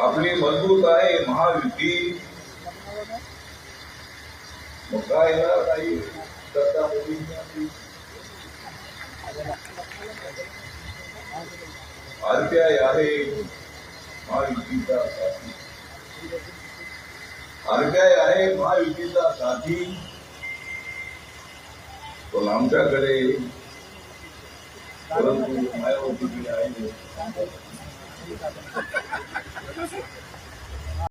आपली मज़बूत आहे महायुती मग काय ना काही मोदींची आरपीआय आहे महायुतीचा साथी। साथी। आमच्याकडे परंतु